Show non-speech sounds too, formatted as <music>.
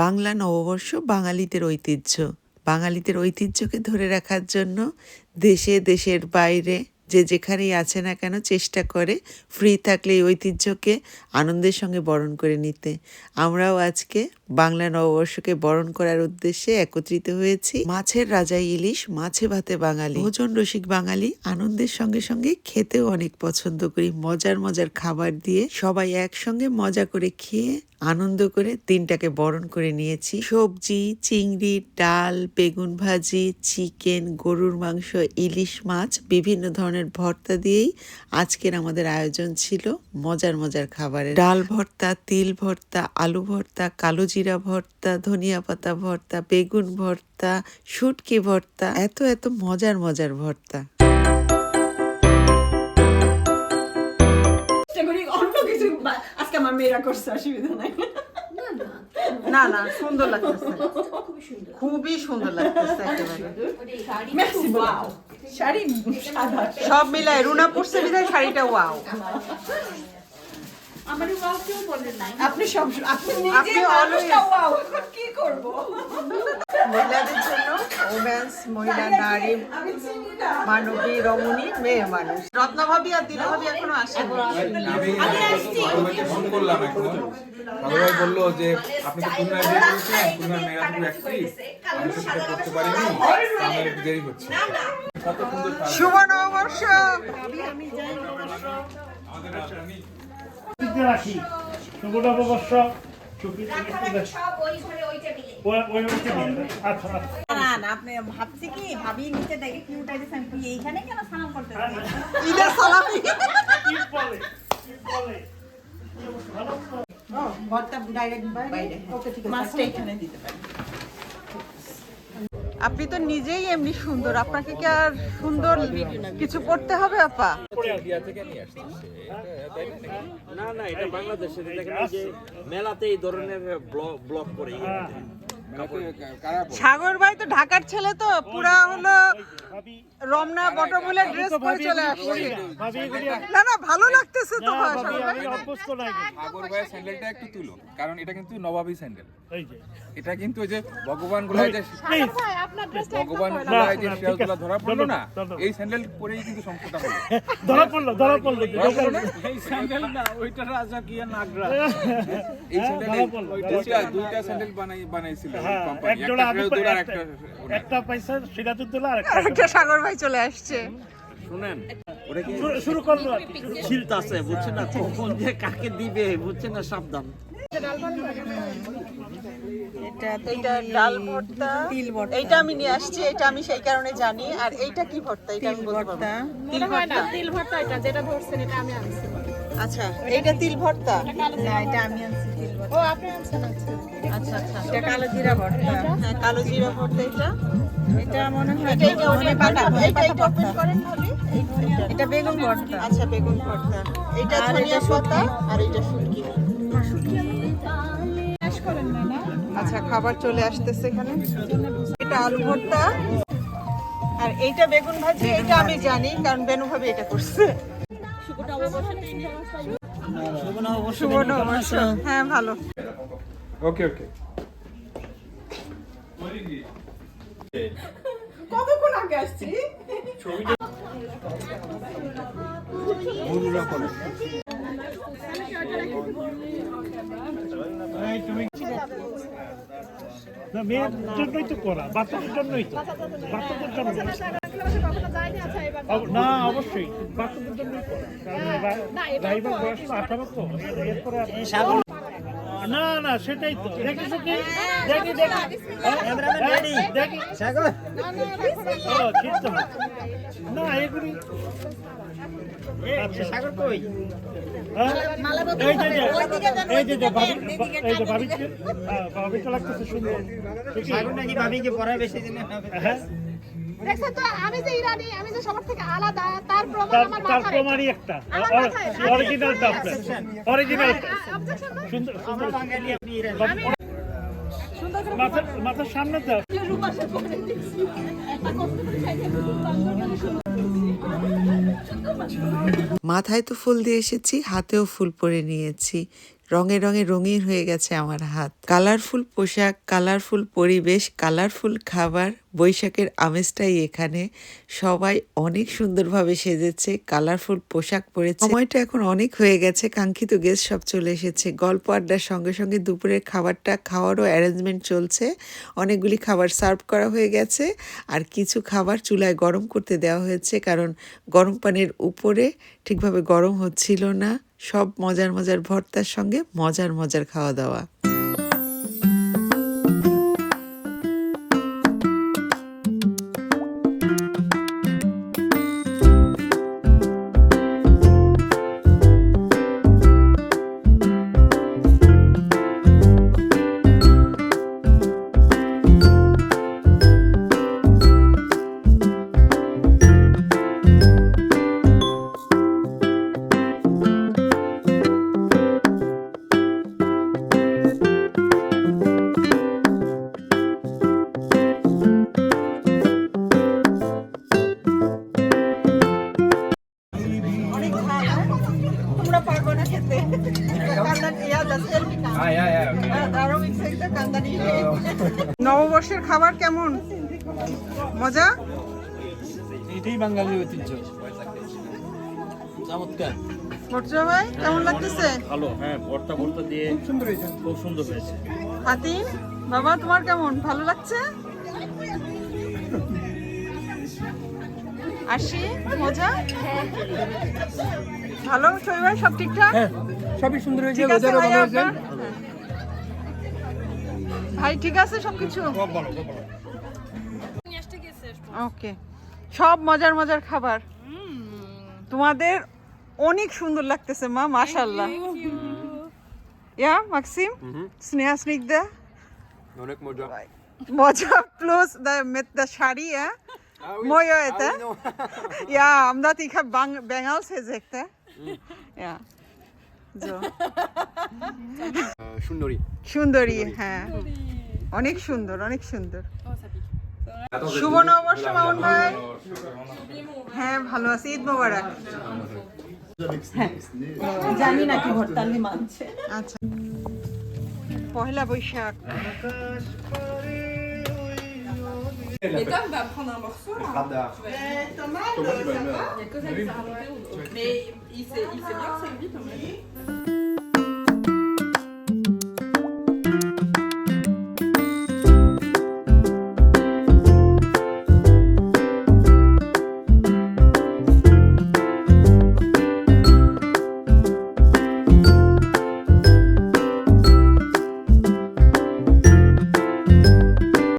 বাংলা নববর্ষ বাঙালিদের ঐতিহ্য। বাঙালিদের ঐতিহ্যকে ধরে রাখার জন্য দেশে, দেশের বাইরে যে যেখানেই আছে না কেন চেষ্টা করে ফ্রি থাকলে এই ঐতিহ্যকে আনন্দের সঙ্গে বরণ করে নিতে। আমরাও আজকে বাংলা নববর্ষকে বরণ করার উদ্দেশ্যে একত্রিত হয়েছি। মাছের রাজা ইলিশ, মাছে ভাতে বাঙালি। ভোজন রসিক বাঙালি, আনন্দের সঙ্গে সঙ্গে খেতেও অনেক পছন্দ করি। মজার মজার খাবার দিয়ে সবাই একসঙ্গে মজা করে খেয়ে আনন্দ করে দিনটাকে বরণ করে নিয়েছি। সবজি, চিংড়ি, ডাল, বেগুন ভাজি, চিকেন, গরুর মাংস, ইলিশ মাছ, বিভিন্ন ধরনের ভর্তা দিয়েই আজকের আমাদের আয়োজন ছিল মজার মজার খাবারের। ডাল ভর্তা, তিল ভর্তা, আলু ভর্তা, কালো জিরা ভর্তা, ধনিয়া পাতা ভর্তা, বেগুন ভর্তা, শুটকি ভর্তা, এত এত মজার মজার ভর্তা। আমার মেয়েরা করছে অসুবিধা নাই। না না। সুন্দর লাগতেছে। খুবই সুন্দর। লাগতেছে শাড়ি সব মিলায় রুনা পড়ছে বিধায় শাড়িটা ওয়াও আপনি সব আপনি কি করব? মহিলাদের জন্য মহিলা নারী মানবী রমণী মেয়ে মানুষ। রত্নভাবী আর দিনভাবী এখনও আসেনি। আমি ভাইকে ফোন করলাম এখন। ভালোভাবে বলল যে আপনি তো খুলনায় বিয়ে করেছেন খুলনার মেয়েরা খুব অ্যাক্টিভ আমি তো সেটা করতে পারিনি। আমার একটু দেরি হচ্ছে। কত সুন্দর কাজ। শুভ নববর্ষ। আমাদের রাজধানী। দিতে রাখি শুভ নববর্ষ। চুপি ওই ওই ওইটা দিয়ে দেবে। আচ্ছা। আপনি ভাবছি কি ভাবি নিচে দেখে কি উঠাই দিয়েছেন এইখানে কেন স্নান করতে ঈদের সালামি। কি বলে কি বলে ভর্তা ডাইরেক্ট বাইরে। ওকে ঠিক আছে। মাছটা এখানে দিতে পারি। আপনি তো নিজেই এমনি সুন্দর আপনাকে কি আর সুন্দর কিছু করতে হবে আপা? না না এটা বাংলাদেশের যে মেলাতে এই ধরনের ব্লক ব্লগ করে সাগর ভাই তো ঢাকার ছেলে তো পুরা হলো রমনা বটমূলের ড্রেস পরে চলে আসছে। না না ভালো লাগতেছে তো সাগর ভাই। স্যান্ডেলটা একটু তুলো কারণ এটা কিন্তু নবাবী স্যান্ডেল। এই যে। এটা কিন্তু ওই যে ভগবান গুলাই যে ভগবান না, গুলাই যে আছে। ধরা পড়ল না এই স্যান্ডেল পরেই কিন্তু সংকটটা হলো <laughs> ধরা পড়ল ধরা পড়ল? এই স্যান্ডেল না ওইটা রাজা কি নাগরা? এই স্যান্ডেল দুইটা দুইটা স্যান্ডেল বানাই বানাইছিল। হ্যাঁ এক একটা জোড়া পয়সা সিরাজুদ্দৌলা আর একটা একটা সাগর ভাই চলে আসছে। শুনেন। শুরু- করল আর কি শুরু- ছিলতে আছে বুঝছেন না? কখন যে কাকে দিবে বুঝছেন না? সাবধান। এটা এটা ডাল ভর্তা। এইটা আমি নিয়ে আসছি এটা আমি সেই কারণে জানি। আর এইটা কি ভর্তা? এটা আমি বলতে পারব তিল ভর্তা? তিল ভর্তা এটা যেটা ধরছেন এটা আমি আনছি। আচ্ছা এইটা তিল ভর্তা? না এটা আমি আনছি। ও আপনি আনছেন আচ্ছা আচ্ছা আচ্ছা। এটা কালো জিরা ভর্তা। হ্যাঁ কালো জিরা ভর্তা এটা। এটা মনে হয় এটা এটা ওটা পাতা। এটা এটা ওপেন করেন ভাবি এটা বেগুন ভর্তা। আচ্ছা বেগুন ভর্তা। এটা ধনিয়া পাতা আর এটা শুটকি। আচ্ছা খাবার চলে আসতেছে এখানে। এটা আলু ভর্তা। আর এইটা বেগুন ভাজি এটা আমি জানি কারণ বেনু ভাবে এটা করছে। শুভ নববর্ষ। হ্যাঁ ভালো। ওকে ওকে। কতক্ষণ আগে আসছি? না মেয়ের জন্যই তো করা বাচ্চাদের জন্যই তো। বাচ্চাদের জন্য না অবশ্যই বাচ্চাদের জন্যই করা। কারণ ড্রাইভার বয়স আঠারো তো এর- এরপরে না না সেটাই তো। দেখি দেখি। দেখি দেখি। হ্যাঁ, দেখি। ও ঠিক তো। না এগুলি আচ্ছা। সাগর কই? এই যে এই যে ভাবি এই যে ভাবি হ্যাঁ ভাবিটা লাগতেছে সুন্দর। সাগর নাকি ভাবিকে পড়া বেশি দিন হ্যাঁ? দেখছেন তো আমি যে ইরানি আমি যে সবার থেকে আলাদা তার প্রমাণ তার আমার তার প্রমাণই একটা। আমার মাথায়। অরিজিনালটা আপনার অরিজিনালটা অবজেকশন না সুন্দর সুন্দর। মাথার মাথার সামনে তো। মাথায় তো ফুল দিয়ে এসেছি হাতেও ফুল পরে নিয়েছি। রঙে রঙে রঙিন হয়ে গেছে আমার হাত। কালারফুল পোশাক, কালারফুল পরিবেশ, কালারফুল খাবার, বৈশাখের আমেজটাই এখানে। সবাই অনেক সুন্দরভাবে সেজেছে, কালারফুল পোশাক পরেছে। সময়টা এখন অনেক হয়ে গেছে, কাঙ্ক্ষিত গেস্ট সব চলে এসেছে। গল্প আড্ডার সঙ্গে সঙ্গে দুপুরের খাবারটা খাওয়ারও অ্যারেঞ্জমেন্ট চলছে। অনেকগুলি খাবার সার্ভ করা হয়ে গেছে, আর কিছু খাবার চুলায় গরম করতে দেওয়া হয়েছে, কারণ গরম পানির উপরে ঠিকভাবে গরম হচ্ছিল না। সব মজার মজার ভর্তার সঙ্গে মজার মজার খাওয়া দাওয়া। নববর্ষের খাবার কেমন? মজা? এটাই বাঙালির ঐতিহ্য। চমৎকার। মর্তুজা ভাই কেমন লাগতেছে? ভালো হ্যাঁ ভর্তা ভর্তা দিয়ে খুব সুন্দর হয়েছে। খুব সুন্দর হয়েছে। হাতিম বাবা তোমার কেমন? ভালো লাগছে? আসি মজা? ভালো শরীর ভাই সব ঠিকঠাক? হ্যাঁ সবই সুন্দর হয়েছে আছে ভাই আপনার? ভাই ঠিক আছে সবকিছু? ওকে। সব মজার মজার খাবার। তোমাদের অনেক সুন্দর লাগতেছে মা মাশাল্লাহ ইয়া মাক্সিম? স্নেহা স্নিগ্ধা? অনেক মজা। মজা plus the mit der Scharia. Moja এটা। Ja, omdat ik heb bang, Bengals gezegd hè. Ja. সুন্দরী। সুন্দরী হ্যাঁ। অনেক সুন্দর অনেক সুন্দর। শুভ নববর্ষ মামুন ভাই। হ্যাঁ ভালো আছি। ঈদ মোবারক। জানি না কি ভর্তালি মানছে। আচ্ছা। Pohela Boishakh. Et Tom va prendre un morceau là. Hein. Mais Thomas, Thomas, euh, il a que ça qui. Mais il sait bien que c'est lui,